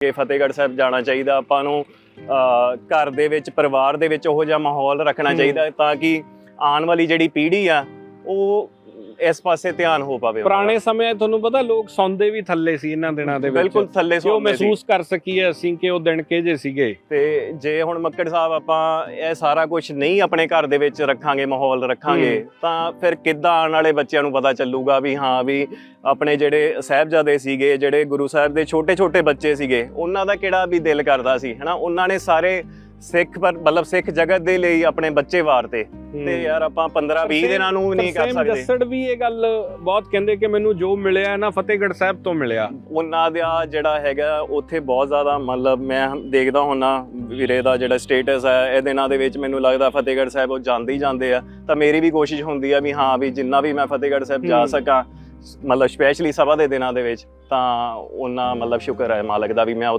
ਕਿ ਫਤਿਹਗੜ੍ਹ ਸਾਹਿਬ ਜਾਣਾ ਚਾਹੀਦਾ ਆਪਾਂ ਨੂੰ ਘਰ ਦੇ ਵਿੱਚ ਪਰਿਵਾਰ ਦੇ ਵਿੱਚ ਉਹੋ ਜਿਹਾ ਮਾਹੌਲ ਰੱਖਣਾ। ਚਾਹੀਦਾ ਤਾਂ ਕਿ ਆਉਣ ਵਾਲੀ ਜਿਹੜੀ ਪੀੜ੍ਹੀ ਆ ਉਹ ਇਸ ਪਾਸੇ ਧਿਆਨ ਹੋ ਪਾਵੇ ਪੁਰਾਣੇ। ਸਮੇਂ ਤੁਹਾਨੂੰ ਪਤਾ ਲੋਕ ਸੌਂਦੇ ਵੀ ਥੱਲੇ ਸੀ ਇਹਨਾਂ ਦਿਨਾਂ ਦੇ ਵਿੱਚ ਬਿਲਕੁਲ ਥੱਲੇ ਉਹ ਸੌਂਦੇ ਸੀ ਮਹਿਸੂਸ ਕਰ ਸਕੀਏ ਅਸੀਂ ਕਿ ਉਹ ਦਿਨ ਕਿਹਦੇ ਸੀਗੇ ਤੇ ਜੇ ਹੁਣ ਮੱਕੜ ਸਾਹਿਬ ਆਪਾਂ ਇਹ ਸਾਰਾ ਕੁਝ ਨਹੀਂ ਆਪਣੇ ਘਰ ਦੇ ਵਿੱਚ ਰੱਖਾਂਗੇ ਮਾਹੌਲ ਰੱਖਾਂਗੇ। ਤਾਂ ਫਿਰ ਕਿੱਦਾਂ ਆਉਣ ਵਾਲੇ ਬੱਚਿਆਂ ਨੂੰ ਪਤਾ ਚੱਲੂਗਾ ਵੀ ਹਾਂ ਵੀ ਆਪਣੇ ਜਿਹੜੇ ਸਾਹਿਬਜ਼ਾਦੇ ਸੀਗੇ ਜਿਹੜੇ ਗੁਰੂ ਸਾਹਿਬ ਦੇ ਛੋਟੇ ਛੋਟੇ ਬੱਚੇ ਸੀਗੇ ਉਹਨਾਂ ਦਾ ਕਿਹੜਾ ਵੀ ਦਿਲ ਕਰਦਾ ਸੀ ਹਨਾ ਉਹਨਾਂ ਨੇ ਸਾਰੇ ਸਿੱਖ ਪਰ ਮਤਲਬ ਸਿੱਖ ਜਗਤ ਦੇ ਲਈ ਆਪਣੇ ਬੱਚੇ ਵਾਰਤੇ ਤੇ। ਯਾਰ ਆਪਾਂ 15 20 ਦਿਨਾਂ ਨੂੰ ਨਹੀਂ ਕਰ ਸਕਦੇ। ਜੱਸੜ ਵੀ ਇਹ ਗੱਲ ਬਹੁਤ ਕਹਿੰਦੇ ਕਿ ਮੈਨੂੰ ਜੋ ਮਿਲਿਆ ਨਾ ਫਤਿਹਗੜ੍ਹ ਸਾਹਿਬ ਤੋਂ ਮਿਲਿਆ। ਉਹਨਾਂ ਦਾ ਜਿਹੜਾ ਹੈਗਾ ਉੱਥੇ ਬਹੁਤ ਜ਼ਿਆਦਾ ਮਤਲਬ ਮੈਂ ਦੇਖਦਾ ਹੁੰਨਾ ਵੀਰੇ ਦਾ ਜਿਹੜਾ ਸਟੇਟਸ ਹੈ ਇਹ ਦਿਨਾਂ ਦੇ ਵਿੱਚ ਮੈਨੂੰ ਲੱਗਦਾ ਫਤਿਹਗੜ੍ਹ ਸਾਹਿਬ ਉਹ ਜਾਂਦੇ ਹੀ ਜਾਂਦੇ ਆ। ਤਾਂ ਮੇਰੀ ਵੀ ਕੋਸ਼ਿਸ਼ ਹੁੰਦੀ ਆ ਵੀ ਹਾਂ ਵੀ ਜਿੰਨਾ ਵੀ ਮੈਂ ਫਤਿਹਗੜ੍ਹ ਸਾਹਿਬ ਜਾ। ਸਕਾਂ ਮਤਲਬ ਸਪੈਸ਼ਲੀ ਸਭਾ ਦੇ ਦਿਨਾਂ ਦੇ ਵਿੱਚ ਤਾਂ ਉਹਨਾਂ ਮਤਲਬ ਸ਼ੁਕਰ ਹੈ ਮਾਲਕ ਦਾ ਵੀ ਮੈਂ